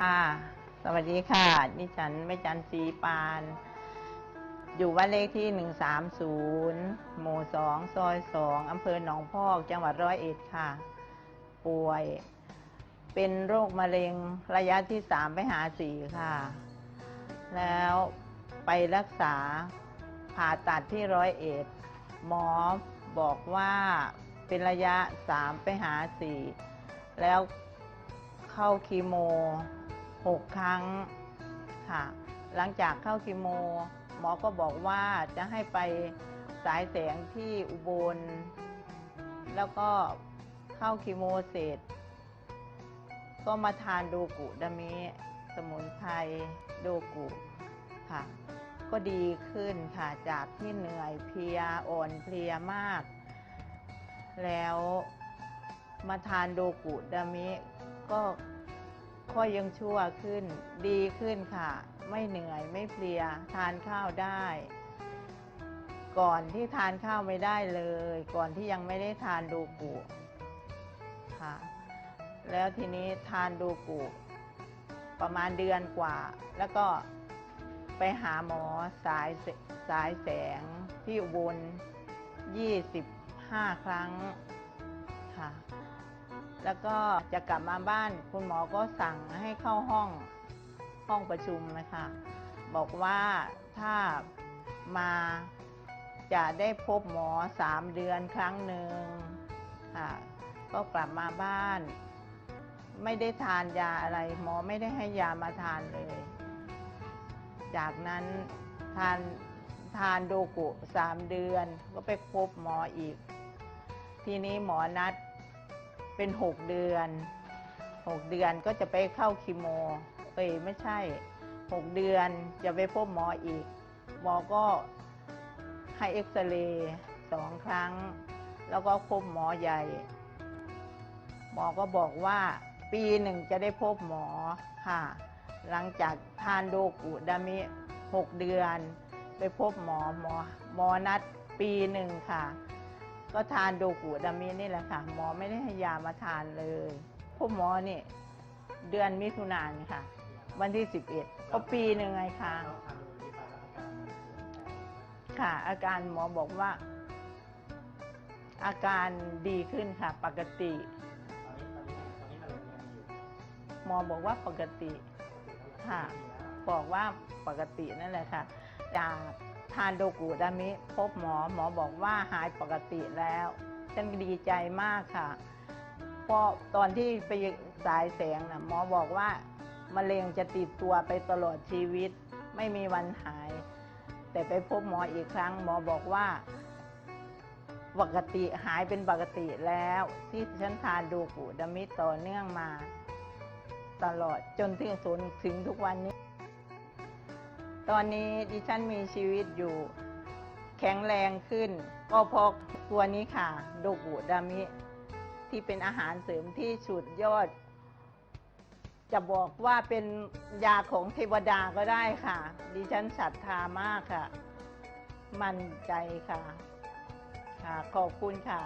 ค่ะ สวัสดีค่ะ ดิฉันแม่จันทรีปาน อยู่บ้านเลขที่ 130 หมู่ 2 ซอย 2 อำเภอหนองพอก จังหวัดร้อยเอ็ดค่ะ ป่วย เป็นโรคมะเร็งระยะที่ 3 ไปหาสีค่ะ แล้วไปรักษาผ่าตัดที่ร้อยเอ็ด หมอบอกว่าเป็นระยะ 3 ไปหาสีแล้ว เข้าคีโม 6 ครั้งค่ะ หลังจากเข้าคีโม หมอก็บอกว่าจะให้ไปสายแสงที่อุบล แล้วก็เข้าคีโมเสร็จ ก็มาทานโดกุดามิสมุนไพรโดกุค่ะ ก็ดีขึ้นค่ะจากที่เหนื่อยเพลียอ่อนเพลียมาก แล้วมาทานโดกุดามิ ก็ค่อยยังชั่วขึ้น ดีขึ้นค่ะ ไม่เหนื่อยไม่เพลีย ทานข้าวได้ ก่อนที่ทานข้าวไม่ได้เลย ก่อนที่ยังไม่ได้ทานโดกุค่ะ แล้วทีนี้ทานโดกุประมาณเดือนกว่า แล้วก็ไปหาหมอสายสสายแสงที่อุบล25 ครั้งค่ะ แล้วก็จะกลับมาบ้านคุณหมอก็สั่งให้เข้าห้องห้องประชุมนะคะ บอกว่าถ้ามาจะได้พบหมอสามเดือนครั้งหนึ่งค่ะก็กลับมาบ้าน ไม่ได้ทานยาอะไร หมอไม่ได้ให้ยามาทานเลย จากนั้นทานทานโดกุสามเดือน ก็ไปพบหมออีก ทีนี้หมอนัด เป็นหกเดือนหกเดือนก็จะไปเข้าคีโม เอ้ยไม่ใช่หกเดือนจะไปพบหมออีก หมอก็ให้เอ็กซเรย์สองครั้ง แล้วก็พบหมอใหญ่ หมอก็บอกว่าปีหนึ่งจะได้พบหมอค่ะ หลังจากทานโดกุดามิหกเดือน ไปพบหมอหมอหมอนัดปีหนึ่งค่ะ ก็ทานโดกุดามินี่แหละค่ะ หมอไม่ได้ให้ยามาทานเลยพบหมอนี่เดือนมิถุนายนค่ะ วันที่สิบเอ็ดก็ปีหนึ่งไงคะค่ะ อาการหมอบอกว่า อาการดีขึ้นค่ะ ปกติ หมอบอกว่าปกติค่ะ บอกว่าปกตินั่นแหละค่ะจากทานโดกุดามิ พบหมอหมอบอกว่าหายปกติแล้วฉันดีใจมากค่ะเพราะตอนที่ไปสายแสงนะหมอบอกว่ามะเร็งจะติดตัวไปตลอดชีวิต ไม่มีวันหาย แต่ไปพบหมออีกครั้ง หมอบอกว่าปกติหายเป็นปกติแล้ว ที่ฉันทานโดูกุดามิต่อเนื่องมา ตลอดจนถึงสุนถึงทุกวันนี้ ตอนนี้ดิฉันมีชีวิตอยู่ แข็งแรงขึ้น ก็เพราะตัวนี้ค่ะ โดกุดามิ ที่เป็นอาหารเสริมที่สุดยอด จะบอกว่าเป็นยาของเทวดาก็ได้ค่ะ ดิฉันศรัทธามากค่ะ มั่นใจค่ะ ค่ะ ขอบคุณค่ะ